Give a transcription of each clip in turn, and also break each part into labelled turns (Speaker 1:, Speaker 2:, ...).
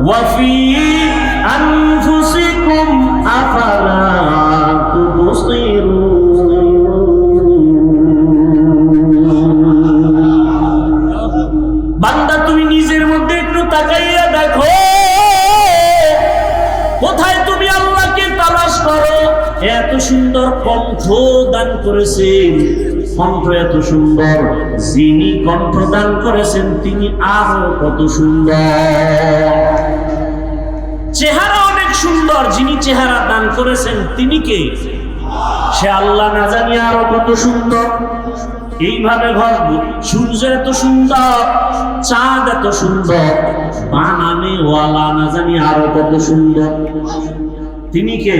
Speaker 1: وفي أنفسكم أفلا تبصرون বান্দা তুমি নিজের মধ্যে একটু তাকাইয়া দেখো কোথায় তুমি আল্লাহকে তালাশ করো এত সুন্দর কণ্ঠ দান করেছেন কণ্ঠ এত সুন্দর যিনি কণ্ঠ দান করেছেন তিনি আরো কত সুন্দর চেহারা অনেক সুন্দর যিনি চেহারা দান করেছেন, তিনি কে? সে আল্লাহ না জানি আরও কত সুন্দর। এইভাবে ঘর, সূর্য এত সুন্দর, চাঁদ এত সুন্দর বানানে ওয়ালা না জানি আরও কত সুন্দর। তিনি কে?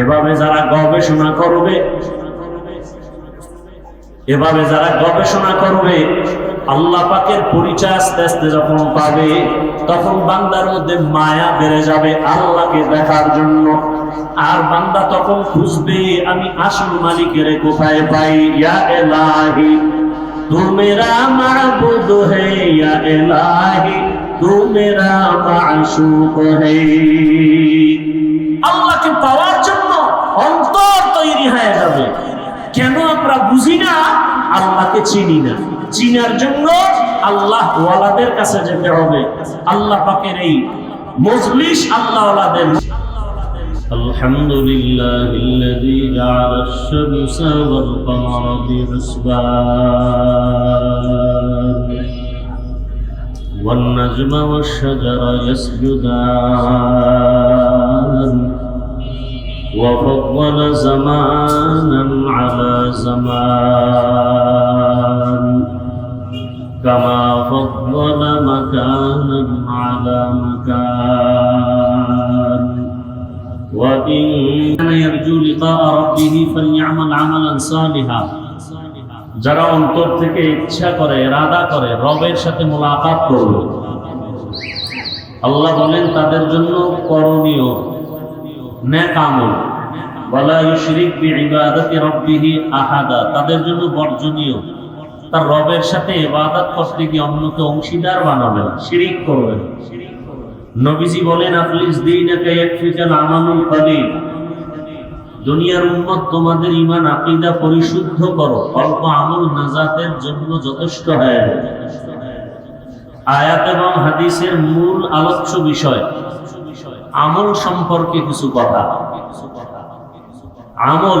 Speaker 1: এভাবে যারা গবেষণা করবে, এভাবে যারা গবেষণা করবে আল্লাহ পাকের পরিচয় আস্তে আস্তে যখন পাবে, তখন বান্দার মধ্যে মায়া বেড়ে যাবে আল্লাহকে দেখার জন্য। আর বান্দা তখন খুঁজবে, আমি আসল মালিকের কোথায় পাই? ইয়া এলাহি তু মেরা মাবুদ হে, ইয়া এলাহি তু মেরা মাশুক হে। আল্লাহকে পাওয়ার জন্য অন্তর তৈরি হয়ে যাবে। কেন আমরা বুঝি না? আল্লাহকে চিনি না। চিনার জন্য আল্লাহ ওয়ালাদের কাছে যেতে হবে আল্লাহ পাকের এই মজলিস আল্লাহ ওয়ালাদের الحمد لله الذي جعل الشمس والقمر بحسبان والنجم والشجر يسجدان وفضل زمانا على زمان كما فضل مكانا على مكان وإن كان يرجو لقاء ربه فليعمل عملا صالحا যারা অন্তর থেকে ইচ্ছা করে রাদা করে রবের সাথে মোলাকাত করবে আল্লাহ বলেন তাদের জন্য করণীয় নেক আমল ওয়ালা ইউশরিক বিইবাদাতি রাব্বিহি আহাদা তাদের জন্য বর্জনীয় তার রবের সাথে ইবাদত করতে গিয়ে অন্যকে অংশীদার বানাবে না শিরিক করবে না নবীজি বলেন, আফলিস দীনাকা ইয়াকফিকাল আমালুল কলিল দুনিয়ার উম্মত, তোমাদের ঈমান, আকীদা পরিশুদ্ধ করো। অল্প আমল নাজাতের জন্য যথেষ্ট হয়ে আয়াত এবং হাদিসের মূল আলোচ্য বিষয়, আমল সম্পর্কে কিছু কথা। আমল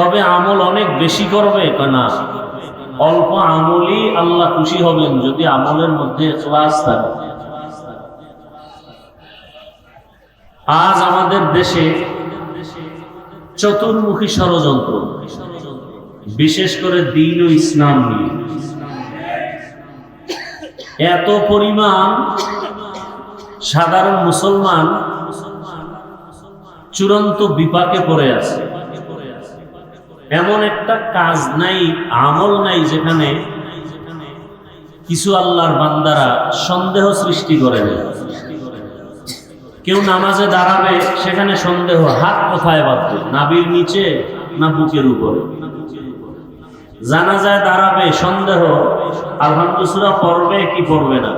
Speaker 1: তবে আমল অনেক বেশি করবে? না। অল্প আমলই আল্লাহ খুশি হবেন যদি আমলের মধ্যে থাকে। আজ আমাদের দেশে চতুর্মুখী ষড়যন্ত্র, বিশেষ করে দিন ও ইসলাম নিয়ে। এত পরিমাণ সাধারণ মুসলমান চূড়ান্ত বিপাকে পড়ে আছে। এমন একটা কাজ নাই, আমল নাই যেখানে কিছু আল্লাহর বান্দারা সন্দেহ সৃষ্টি করে দেয় কেউ নামাজে দাঁড়াবে, সেখানে সন্দেহ, হাত কোথায় বাঁধবে? নাবির নিচে না বুকের উপরে? জানা যায় দাঁড়াবে, সন্দেহ আলহামদুসুরা পড়বে কি পড়বে না?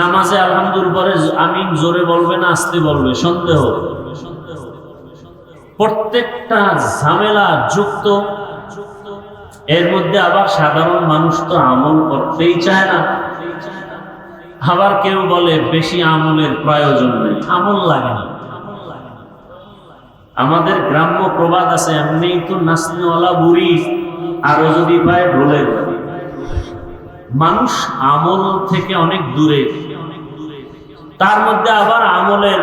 Speaker 1: নামাজে আলহামদুল পরে আমিন জোরে বলবে না, আসতে বলবে, সন্দেহ। প্রত্যেকটা ঝামেলা যুক্ত। এর মধ্যে আবার সাধারণ মানুষ তো আমল করতেই চায় না। আবার কেউ বলে বেশি আমলের প্রয়োজন নেই, আমল লাগে না। আমাদের গ্রাম্য প্রবাদ আছে, এমনি তো নাচনেওয়ালা বুড়ি, আরও যদি পায় ঢোলে মানুষ আমল থেকে অনেক দূরে। তার মধ্যে আবার আমলের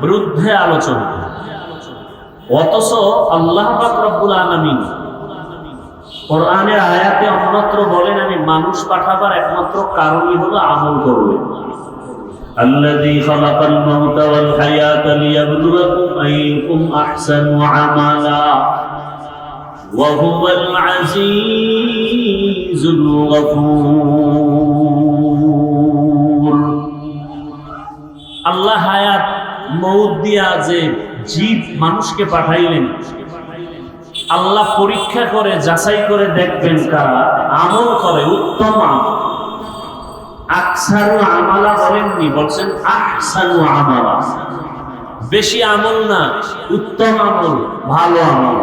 Speaker 1: বিরুদ্ধে আলোচনা। অথচ আল্লাহ পাক রব্বুল আলামিন কোরআনের আয়াতে অন্যত্র বলেন আমি মানুষ পাঠাবার একমাত্র কারণই হলো আমল করবে الذي خلق الموت والحياة ليبلوكم أيكم أحسن عملا وهو العزيز الغفور আল্লাহ হায়াত মৌত দিয়া যে জীব মানুষকে পাঠাইলেন। আল্লাহ পরীক্ষা করে, যাচাই করে দেখবেন তারা আমল করে, উত্তম আমল। আকসারু আমালা বলেননি বলছেন আহসানু আমালা। বেশি আমল না, উত্তম আমল, ভালো আমল।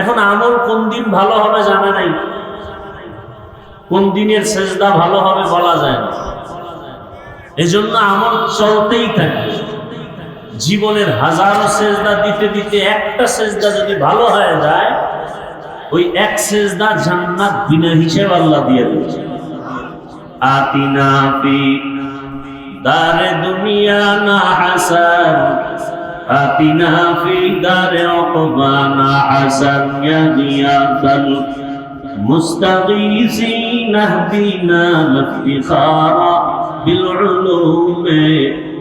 Speaker 1: এখন আমল কোন দিন ভালো হবে জানা নাই। কোন দিনের সেজদা ভালো হবে বলা যায় না। এজন্য আমল চলতেই থাকবে। জীবনের হাজারো সেজদা দিতে দিতে একটা সেজদা যদি ভালো হয়ে যায়, ওই এক সেজদা জান্নাত বিনা হিসেব আল্লাহ দিয়ে দিচ্ছে আতিনা ফি দারে দুনিয়া না হাসান, আতিনা ফি দারে উকবা না হাসান ইয়া গিয়াসাল মুস্তাগীসিন আহদিনা লাফতিখারা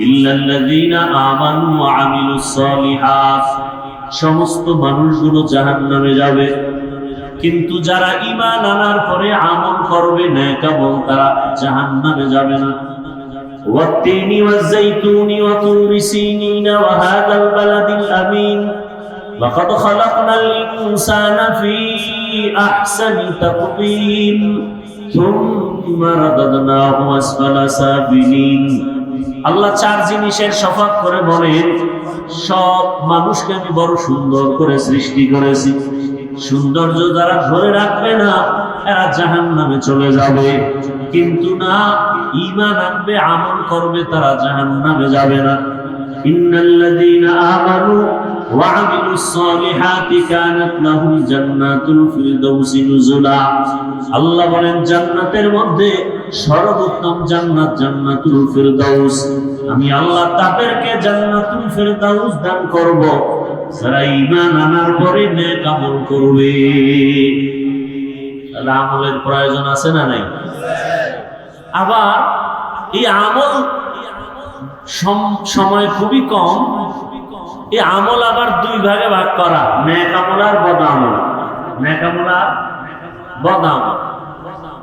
Speaker 1: إلا الذين آمنوا وعملوا الصالحات সমস্ত মানুষগুলো জাহান নামে যাবে কিন্তু যারা ইমান আনার পরে আমল করবে নেকামল তারা জাহান নামে যাবে না والتين والزيتون وطور سينين وهذا البلد الأمين لقد خلقنا الإنسان في أحسن تقويم ثم رددناه أسفل سافلين আল্লাহ চার জিনিসের শপথ করে বলেন সব মানুষকে আমি বড় সুন্দর করে সৃষ্টি করেছি সৌন্দর্য যারা ধরে রাখবে না এরা জাহান নামে চলে যাবে কিন্তু না ইমান আনবে আমল করবে তারা জাহান নামে যাবে না ইন্নাল্লাযীনা আমানু وعملوا الصالحات كانت لهم جنات الفردوس نزلا আল্লাহ বলেন জান্নাতের মধ্যে সর্বোত্তম জান্নাত, জান্নাতুল ফিরদাউস। আমি আল্লাহ তাদেরকে জান্নাতুল ফিরদাউস দান করব। যারা ঈমান আনার পরে নেক আমল করবে। আমলের প্রয়োজন আছে না নাই? আবার এই আমল সম- সময় খুবই কম। এই আমল আবার দুই ভাগে ভাগ করা। ন্যাক আমল আর বদ আমল। ন্যাক আমল আর বদ আমল।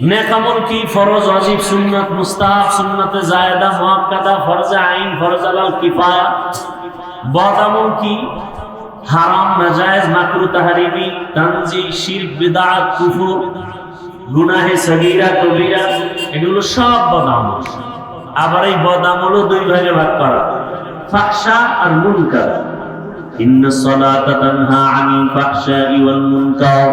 Speaker 1: নেকামল কি ফরজ অজিব সুন্নাত মুস্তাহাব, সুন্নাতে জায়দা মুআক্কাদা ফরজে আইন, ফরজ আলাল কিফায়া বদামল কি হারাম, নাজায়েজ, মাকরু, তাহরিমি, তানজি, শিরক বিদআত কুফর, গুনাহে সগীরা, কবিরা, এগুলো সব বদামল আবার এই বদামলও দুই ভাগে ভাগ করা। ফাহশা আর মুনকার। ইন্নাস সালাতা তানহা আনিল ফাহশাই ওয়াল মুনকার।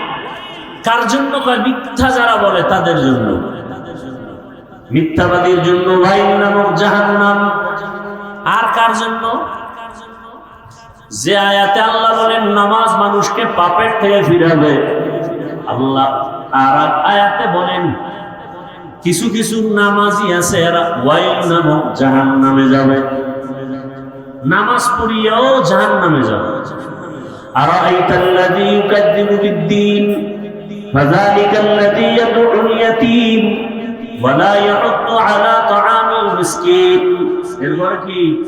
Speaker 1: কার জন্য মিথ্যা যারা বলে তাদের জন্য। মিথ্যাবাদীর জন্য ওয়াইল নামক জাহান্নাম। আর কার জন্য? যে আয়াতে আল্লাহ বলেন, নামাজ মানুষকে পাপের থেকে ফিরাবে। আল্লাহ আর আয়াতে বলেন, কিছু কিছু নামাজি আছে, এরা নামক জাহান নামে যাবে। নামাজ পড়িয়াও জাহান নামে যাবে। আর আইতাল্লাযী ইউকাদ্দিবু বিদ্দীন। ইয়াতীম ওয়ালা ইয়াহুদ্দু আলা তাআমিল মিসকিন এরপর কি?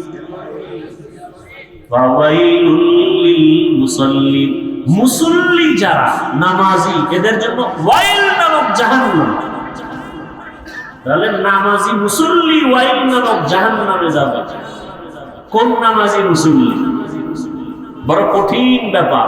Speaker 1: ফাওয়াইলুল লিল মুসল্লি যারা নামাজি, এদের জন্য ওয়াইল নামক জাহান্নাম। তাহলে নামাজি মুসল্লি ওয়াইল নামক জাহান নামে যাবে। কোন নামাজি মুসল্লি? বড় কঠিন ব্যাপার।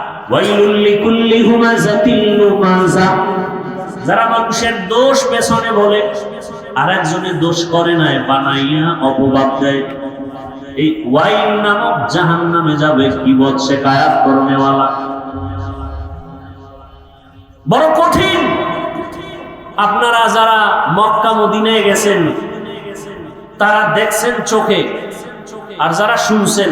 Speaker 1: ওয়াইলুল লিকুল্লি লুমাযা যারা মানুষের দোষ পেছনে বলে আর একজনের দোষ করে নাই, বানাইয়া অপবাদ দেয়। এই ওয়াইল নামক যাবে কায়াত বড় কঠিন। আপনারা যারা মক্কা মদিনায় গেছেন, তারা দেখছেন চোখে, আর যারা শুনছেন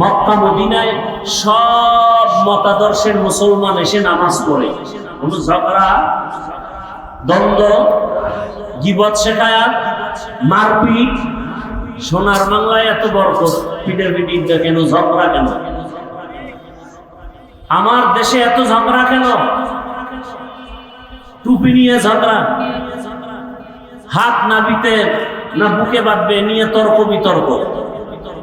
Speaker 1: মক্কা, মদিনায় সব মতাদর্শের মুসলমান এসে নামাজ পড়ে। কোনো ঝগড়া, দ্বন্দ্ব, গিবত শেখায়াত মারপিট, সোনার বাংলায় এত বড় পিটাপিটিটা কেন ঝগড়া কেন? আমার দেশে এত ঝগড়া কেন? টুপি নিয়ে ঝগড়া, হাত না নাবিতে না বুকে বাঁধবে, নিয়ে তর্ক বিতর্ক।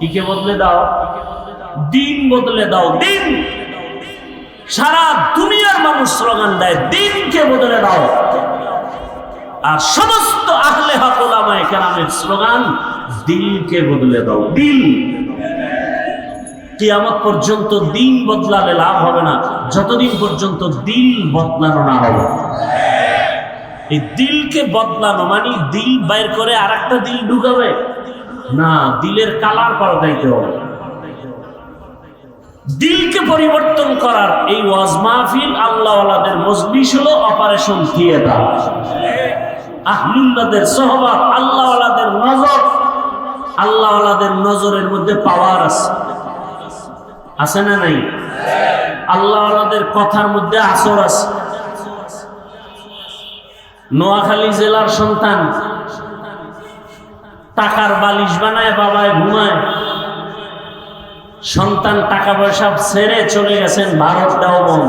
Speaker 1: কিকে বদলে দাও? দিন বদলে দাও, দিন। সারা দুনিয়ার মানুষ স্লোগান দেয় দিনকে বদলে দাও। আর সমস্ত আহলে হকলামায় কেরামের স্লোগান দিলকে বদলে দাও দিল কিয়ামত পর্যন্ত দিন বদলালে লাভ হবে না, যতদিন পর্যন্ত দিল বদলানো না হবে। এই দিলকে বদলানো মানে দিল বাইর করে আর একটা দিল ঢুকাবে। না, দিলের কালার পাল্টাইতে হবে। দিলকে পরিবর্তন করার এই ওয়াজ মাহফিল আল্লাহওয়ালাদের মজলিস হলো অপারেশন থিয়েটার আহলুল্লাদের সহবাদ আল্লাহওয়ালাদের নজর, আল্লাহওয়ালাদের নজরের মধ্যে পাওয়ার আছে। আছে না নাই? আল্লাহওয়ালাদের কথার মধ্যে আসর আছে। নোয়াখালী জেলার সন্তান টাকার বালিশ বানায়, বাবায় ঘুমায়। সন্তান টাকা পয়সা ছেড়ে চলে গেছেন, ভারত দেওবন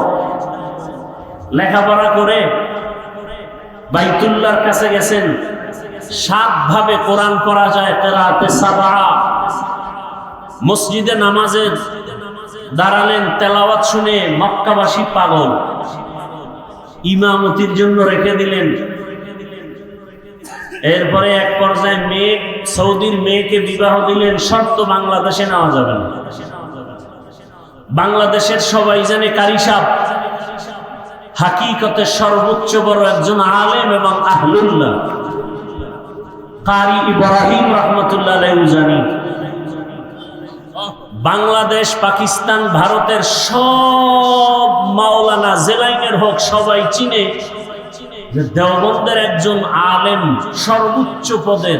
Speaker 1: লেখাপড়া করে বাইতুল্লার কাছে গেছেন। সাত ভাবে কোরআন পড়া যায় তেরাতে সাবা মসজিদে নামাজের দাঁড়ালেন, তেলাওয়াত শুনে মক্কাবাসী পাগল। ইমামতির জন্য রেখে দিলেন। এরপরে এক পর্যায়ে মেয়ে সৌদির মেয়েকে বিবাহ দিলেন, শর্ত বাংলাদেশে নেওয়া যাবে না। বাংলাদেশের সবাই জানে কারিসাব হাকিকতের সর্বোচ্চ বড় একজন আলেম এবং আহলুল্লাহ। কারি ইব্রাহিম রহমতুল্লাহ জানি বাংলাদেশ, পাকিস্তান, ভারতের সব মাওলানা জেলাইনের হোক সবাই চিনে দেওবন্দের একজন আলেম সর্বোচ্চ পদের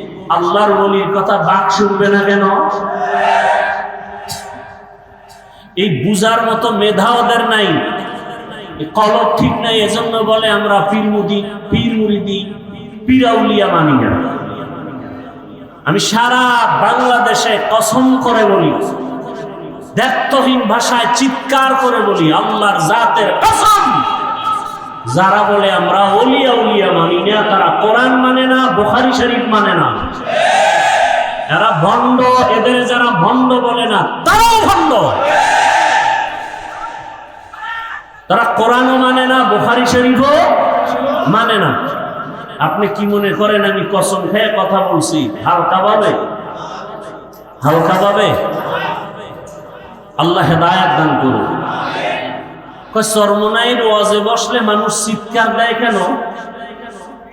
Speaker 1: আল্লাহর বলির কথা বাঘ শুনবে না কেন? এই বুজার মতো মেধা ওদের নাই। কলব ঠিক নাই, এজন্য বলে আমরা পীর মুদি, পীর মুরিদি পীরাউলিয়া মানি না। আমি সারা বাংলাদেশে কসম করে বলি দ্ব্যর্থহীন ভাষায় চিৎকার করে বলি, আল্লাহর জাতের কসম। যারা বলে আমরা অলিয়া উলিয়া মানি না, তারা কোরআন বোখারি শরীফ মানে না। এরা ভণ্ড, এদের যারা ভণ্ড বলে না, তারাও ভণ্ড। তারা কোরআনও মানে না, বোখারি শরীফও মানে না। আপনি কি মনে করেন, আমি কসম খেয়ে কথা বলছি? হালকা ভাবে? হালকা ভাবে? আল্লাহ হেদায়াত দান করুন। চরমনাইর ওয়াজে বসলে মানুষ চিৎকার দেয় কেন?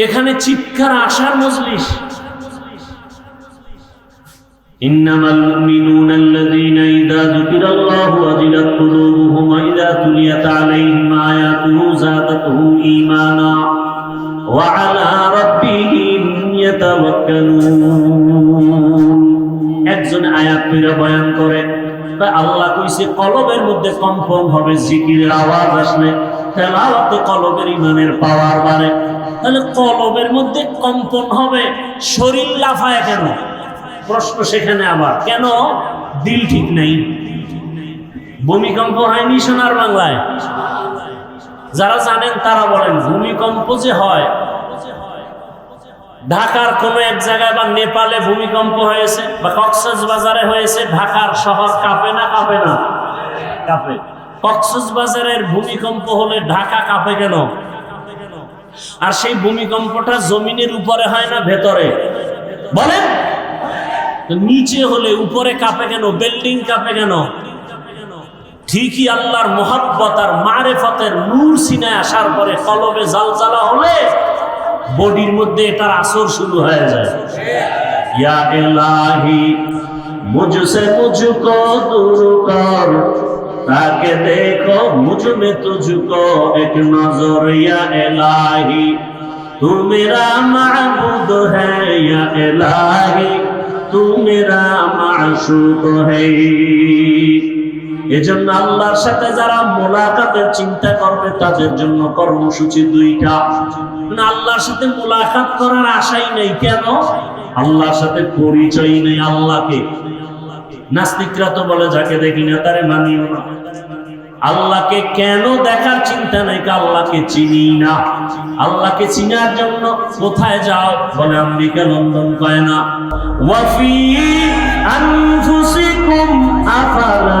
Speaker 1: এখানে চিৎকার আসার মজলিস إنما المؤمنون الذين إذا ذكر الله وجلت قلوبهم وإذا تليت عليهم آياته زادتهم إيمانا وعلى ربهم يتوكلون একজন আয়াত পেরা বয়ান করে তা আল্লাহ কইছে কলবের মধ্যে কম্পন হবে জিকিরের আওয়াজ আসলে তেলাওয়াতে কলবের ইমানের পাওয়ার বাড়ে। তাহলে কলবের মধ্যে কম্পন হবে। শরীর লাফায় কেন? প্রশ্ন সেখানে আবার। কেন? দিল ঠিক নেই। ভূমিকম্প হয়নি সোনার বাংলায়। যারা জানেন তারা বলেন, ভূমিকম্প যে হয়। ঢাকার কোন এক জায়গায় বা নেপালে ভূমিকম্প হয়েছে বা কক্সবাজারে বাজারে হয়েছে, ঢাকার শহর কাঁপে না কাঁপে না? কাঁপে। কক্সবাজারের ভূমিকম্প হলে ঢাকা কাঁপে কেন? আর সেই ভূমিকম্পটা জমিনের উপরে হয় না ভেতরে? বলেন। নিচে হলে উপরে কাঁপে কেন? বিল্ডিং কাঁপে কেন? ঠিকই আল্লাহর মোহাব্বত আর মারেফতের নূর সিনে আসার পরে কলবে জালজালা হলে বডির মধ্যে এটার আসর শুরু হয়ে যায়। মুঝসে মুঝকো দূর কর। তাকে দেখো মুঝমে তুঝকো এক নজর ইয়া এলাহি। তু মেরা মাহবুদ হ্যাঁ এলাহি তু মেরা মাসুদ হ্যাঁ এজন্য আল্লাহর সাথে যারা মোলাকাতের চিন্তা করবে, তাদের জন্য কর্মসূচি দুইটা। আল্লাহর সাথে মোলাকাত করার আশাই নেই। কেন? আল্লাহর সাথে পরিচয় নেই আল্লাহকে। নাস্তিকরা তো বলে, যাকে দেখি না, তারে মানিও না। আল্লাহকে কেন দেখার চিন্তা নাই? আল্লাহকে চিনি না। আল্লাহকে চিনার জন্য কোথায় যাও? বলে, আমেরিকা, লন্ডন কয় না। ওয়াফি আনফুসিকুম আফালা?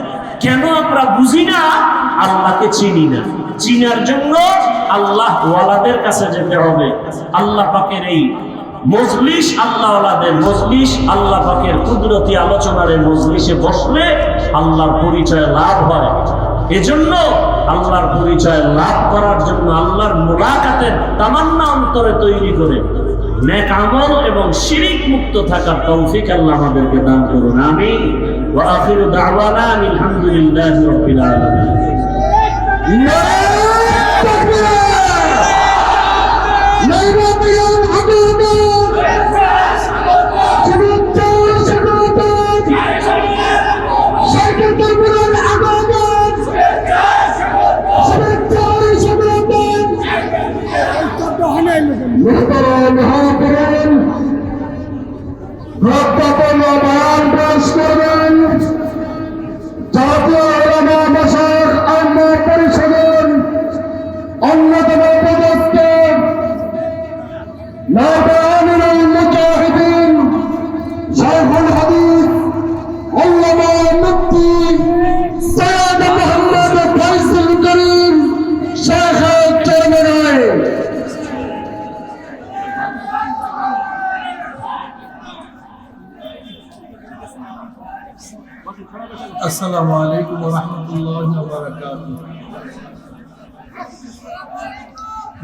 Speaker 1: কেন আমরা বুঝি না? আল্লাহকে চিনি না। চিনার জন্য আল্লাহ ওয়ালাদের কাছে যেতে হবে। আল্লাহ পাকের এই মজলিস আল্লাহ মজলিস, আল্লাহ পাকের কুদরতি আলোচনার মজলিসে বসলে আল্লাহর পরিচয় লাভ হয়। এজন্য আল্লাহর পরিচয় লাভ করার জন্য আল্লাহর মোলাকাতের তামান্না অন্তরে তৈরি করে নেকামল এবং শিরিক মুক্ত থাকার তৌফিক আল্লাহ আমাদেরকে দান করুন আমি ওয়া আখিরু দাওয়ানা আলামিন।
Speaker 2: তাকবীর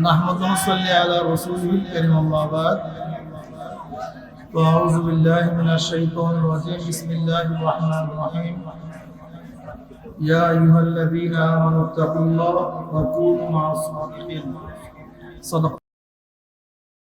Speaker 2: نحمد ونصلي على رسوله الكريم أما بعد. وأعوذ بالله من الشيطان الرجيم. بسم الله الرحمن الرحيم. يا أيها الذين آمنوا اتقوا الله وكونوا مع الصادقين. صدق